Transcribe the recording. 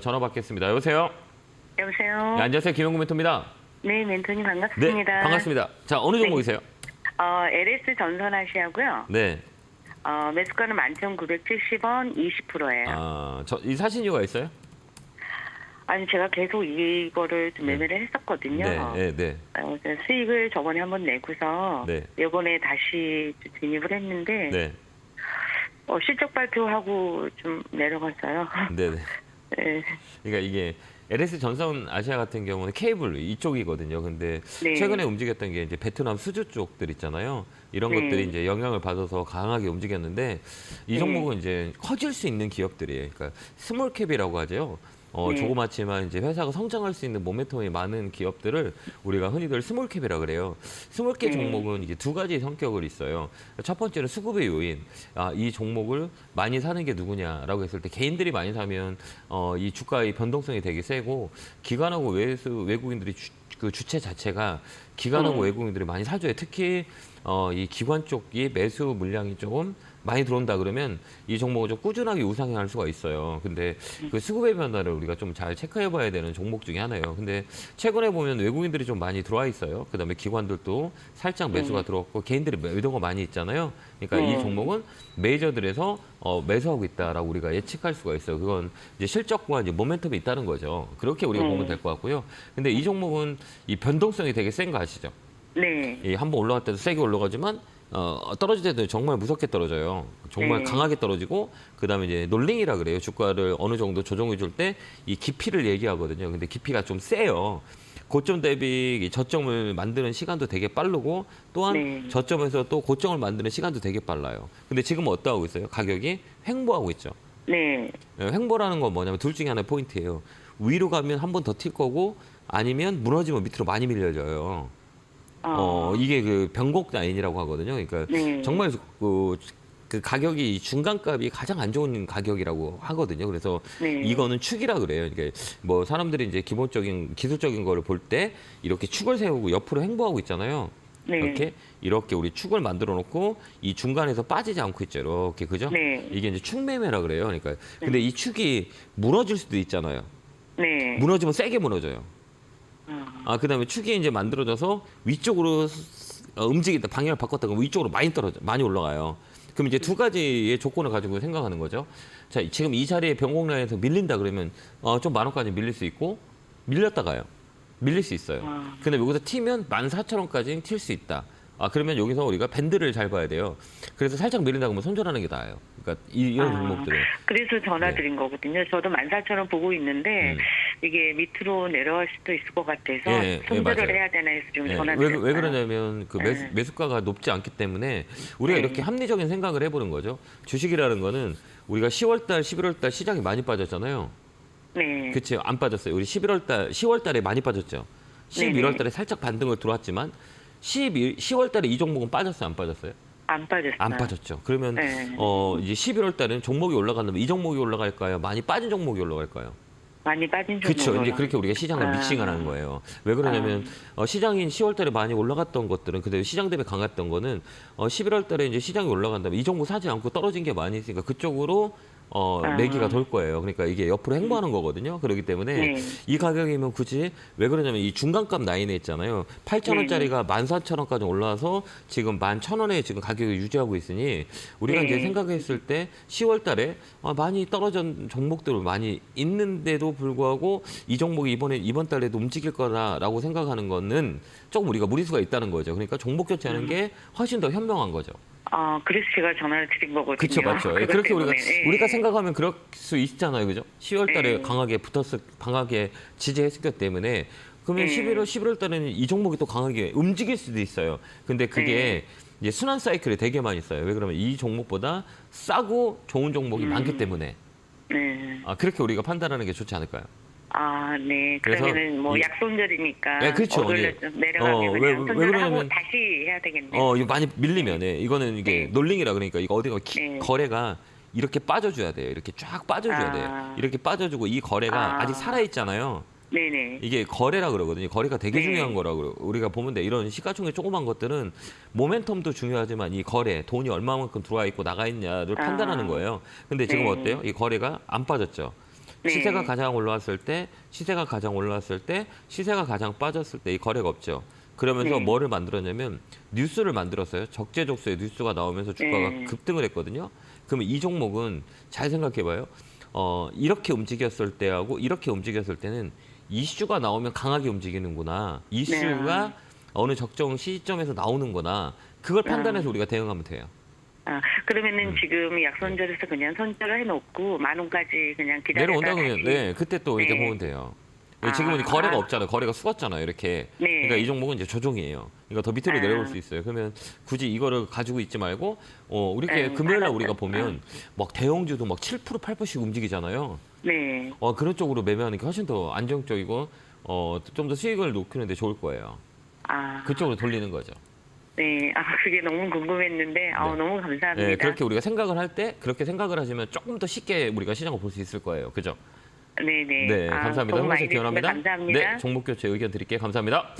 전화 받겠습니다. 여보세요? 여보세요. 네, 안녕하세요. 김영구 멘토입니다. 네, 멘토님 네, 반갑습니다. 반갑습니다. 자, 어느 종목이세요? 어, LS 전선하시하고요. 네. 어, 매수가는 11,970원 20%예요. 아, 저, 이 사신 이유가 있어요? 아 니 제가 계속 이거를 좀 매매를 했었거든요. 네, 네, 네. 어, 그래서 수익을 저번에 한번 내고서 네. 이번에 다시 좀 진입을 했는데 네. 어, 실적 발표하고 좀 내려갔어요. 네, 네. 네. 그러니까 이게 LS 전선 아시아 같은 경우는 케이블 이쪽이거든요. 근데 네. 최근에 움직였던 게 이제 베트남 수주 쪽들 있잖아요. 이런 네. 것들이 이제 영향을 받아서 강하게 움직였는데 이 네. 종목은 이제 커질 수 있는 기업들이에요. 그러니까 스몰 캡이라고 하죠. 어, 네. 조그맣지만 이제 회사가 성장할 수 있는 모멘텀이 많은 기업들을 우리가 흔히들 스몰 캡이라 그래요. 스몰 캡 네. 종목은 이제 두 가지 성격을 있어요. 첫 번째는 수급의 요인. 아, 이 종목을 많이 사는 게 누구냐라고 했을 때 개인들이 많이 사면 어, 이 주가의 변동성이 되게 세고 기관하고 외수 외국인들이 주, 그 주체 자체가 기관하고 음. 외국인들이 많이 사줘요. 특히 어, 이 기관 쪽이 매수 물량이 조금 많이 들어온다 그러면 이 종목은 좀 꾸준하게 우상향할 수가 있어요. 근데 그 수급의 변화를 우리가 좀 잘 체크해 봐야 되는 종목 중에 하나예요. 근데 최근에 보면 외국인들이 좀 많이 들어와 있어요. 그다음에 기관들도 살짝 매수가 들어왔고 개인들이 매도가 많이 있잖아요. 그러니까 이 네. 종목은 메이저들에서 어, 매수하고 있다라고 우리가 예측할 수가 있어요. 그건 이제 실적과 이제 모멘텀이 있다는 거죠. 그렇게 우리가 네. 보면 될 것 같고요. 근데 이 종목은 이 변동성이 되게 센 거 아시죠? 네. 이 한번 올라갈 때도 세게 올라가지만 어, 떨어질 때도 정말 무섭게 떨어져요. 정말 네. 강하게 떨어지고 그다음에 이제 놀링이라 그래요. 주가를 어느 정도 조정해 줄 때 이 깊이를 얘기하거든요. 근데 깊이가 좀 세요. 고점 대비 이 저점을 만드는 시간도 되게 빠르고 또한 네. 저점에서 또 고점을 만드는 시간도 되게 빨라요. 근데 지금 은 어떠하고 있어요? 가격이 횡보하고 있죠. 네. 예, 횡보라는 건 뭐냐면 둘 중에 하나의 포인트예요. 위로 가면 한 번 더 튈 거고 아니면 무너지면 밑으로 많이 밀려져요. 어, 이게 그 변곡 라인이라고 하거든요. 그러니까 네. 정말 그, 그 가격이 이 중간값이 가장 안 좋은 가격이라고 하거든요. 그래서 네. 이거는 축이라 그래요. 그러니까 뭐 사람들이 이제 기본적인 기술적인 거를 볼 때 이렇게 축을 세우고 옆으로 횡보하고 있잖아요. 네. 이렇게 이렇게 우리 축을 만들어 놓고 이 중간에서 빠지지 않고 있죠. 이렇게 그죠? 네. 이게 이제 축매매라 그래요. 그러니까 근데 이 축이 무너질 수도 있잖아요. 네. 무너지면 세게 무너져요. 아, 아 그다음에 축이 이제 만들어져서 위쪽으로 스- 어, 움직이다 방향을 바꿨다 그러면 위쪽으로 많이 떨어져 많이 올라가요. 그럼 이제 두 가지의 조건을 가지고 생각하는 거죠. 자 지금 이 자리에 변곡 라인에서 밀린다 그러면 어, 좀 만 원까지 밀릴 수 있고 밀렸다 가요. 밀릴 수 있어요. 아. 근데 여기서 튀면 만 사천 원까지 튈수 있다. 아 그러면 여기서 우리가 밴드를 잘 봐야 돼요. 그래서 살짝 밀린다 그러면 손절하는 게 나아요. 그러니까 이, 이런 아, 종목들은 그래서 전화 드린 거거든요. 저도 14,000원 보고 있는데 음. 이게 밑으로 내려갈 수도 있을 것 같아서 예, 예, 손절을 맞아요. 해야 되나 해서 지금 예, 전화 왜, 드렸어요. 왜 그러냐면 그 매수, 네. 매수가가 높지 않기 때문에 우리가 네. 이렇게 합리적인 생각을 해보는 거죠. 주식이라는 거는 우리가 10월달, 11월달 시장이 많이 빠졌잖아요. 네. 그치? 안 빠졌어요. 우리 11월달, 10월달에 많이 빠졌죠. 네네. 11월달에 살짝 반등을 들어왔지만 12, 10월 달에 이 종목은 빠졌어요, 안 빠졌어요? 안 빠졌어요. 안 빠졌죠. 그러면 네. 어 이제 11월 달에는 종목이 올라간다면 이 종목이 올라갈까요? 많이 빠진 종목이 올라갈까요? 많이 빠진 그렇죠. 종목으로. 이제 그렇게 우리가 시장을 아. 믹싱을 하는 거예요. 왜 그러냐면 어, 시장이 10월 달에 많이 올라갔던 것들은 그대로 시장 대비 강했던 거는 어, 11월 달에 이제 시장이 올라간다면 이 종목 사지 않고 떨어진 게 많이 있으니까 그쪽으로 어, 아. 매기가 돌 거예요. 그러니까 이게 옆으로 횡보하는 거거든요. 그렇기 때문에 네. 이 가격이면 굳이 왜 그러냐면 이 중간값 라인에 있잖아요. 8,000원짜리가 14,000원까지 올라와서 지금 11,000원에 지금 가격을 유지하고 있으니 우리가 네. 이제 생각했을 때 10월 달에 아, 많이 떨어진 종목들 많이 있는데도 불구하고 이 종목이 이번에 이번 달에도 움직일 거다라고 생각하는 거는 조금 우리가 무리수가 있다는 거죠. 그러니까 종목 교체하는 음. 게 훨씬 더 현명한 거죠. 아, 그래서 제가 전화를 드린 거거든요. 그렇죠, 맞죠. 예, 그것 그렇게 우리가 때문에. 예. 우리가 생각하면 그럴 수 있잖아요, 그죠? 10월 달에 네. 강하게 붙었을 강하게 지지했기 때문에 그러면 네. 11월 11월 달에는 이 종목이 또 강하게 움직일 수도 있어요. 근데 그게 네. 이제 순환 사이클이 되게 많이 있어요. 왜 그러면 이 종목보다 싸고 좋은 종목이 음. 많기 때문에 네. 아, 그렇게 우리가 판단하는 게 좋지 않을까요? 아, 네. 그래서 그러면은 뭐 이- 약손절이니까 네, 그렇죠. 어글러 예. 좀 내려가면 어, 왜- 그냥 왜 손절을 그러냐면- 하고 다시 해야 되겠네요. 어, 이거 많이 밀리면 예, 이거는 이게 네. 놀링이라 그러니까 이거 어디가 기- 네. 거래가 이렇게 빠져줘야 돼요. 이렇게 쫙 빠져줘야 아. 돼요. 이렇게 빠져주고 이 거래가 아. 아. 직 살아 있잖아요. 네네. 이게 거래라 그러거든요. 거래가 되게 네. 중요한 거라고 우리가 보면 돼. 이런 시가총액 조그만 것들은 모멘텀도 중요하지만 이 거래 돈이 얼마만큼 들어와 있고 나가 있냐를 아. 판단하는 거예요. 근데 지금 네. 어때요? 이 거래가 안 빠졌죠. 네. 시세가 가장 올라왔을 때, 시세가 가장 올라왔을 때, 시세가 가장 빠졌을 때 이 거래가 없죠. 그러면서 네. 뭐를 만들었냐면 뉴스를 만들었어요. 적재적소에 뉴스가 나오면서 주가가 네. 급등을 했거든요. 그러면 이 종목은 잘 생각해봐요. 어, 이렇게 움직였을 때하고 이렇게 움직였을 때는 이슈가 나오면 강하게 움직이는구나. 이슈가 네. 어느 적정 시점에서 나오는구나. 그걸 네. 판단해서 우리가 대응하면 돼요. 아, 그러면은 음. 지금 약선절에서 그냥 선절을 해놓고 만 원까지 그냥 기다려다 내려온다 그러면 다시- 네 그때 또 이렇게 네. 보면 돼요. 아. 지금은 거래가 없잖아요. 거래가 숙었잖아요. 이렇게. 네. 그러니까 이 종목은 이제 조종이에요. 그러니까 더 밑으로 아. 내려올 수 있어요. 그러면 굳이 이거를 가지고 있지 말고 어 이렇게 네, 금요일 날. 우리가 보면 막 대형주도 막 7% 8%씩 움직이잖아요. 네. 어 그런 쪽으로 매매하는 게 훨씬 더 안정적이고 어좀 더 수익을 높이는데 좋을 거예요. 아, 그쪽으로 돌리는 거죠. 네. 아, 그게 너무 궁금했는데, 아, 네. 너무 감사합니다. 네, 그렇게 우리가 생각을 할 때 그렇게 생각을 하시면 조금 더 쉽게 우리가 시장을 볼 수 있을 거예요. 그죠? 네네. 네, 아, 감사합니다. 너무 많이 홍보실 기원합니다. 감사합니다. 네, 종목 교체 의견 드릴게요. 감사합니다.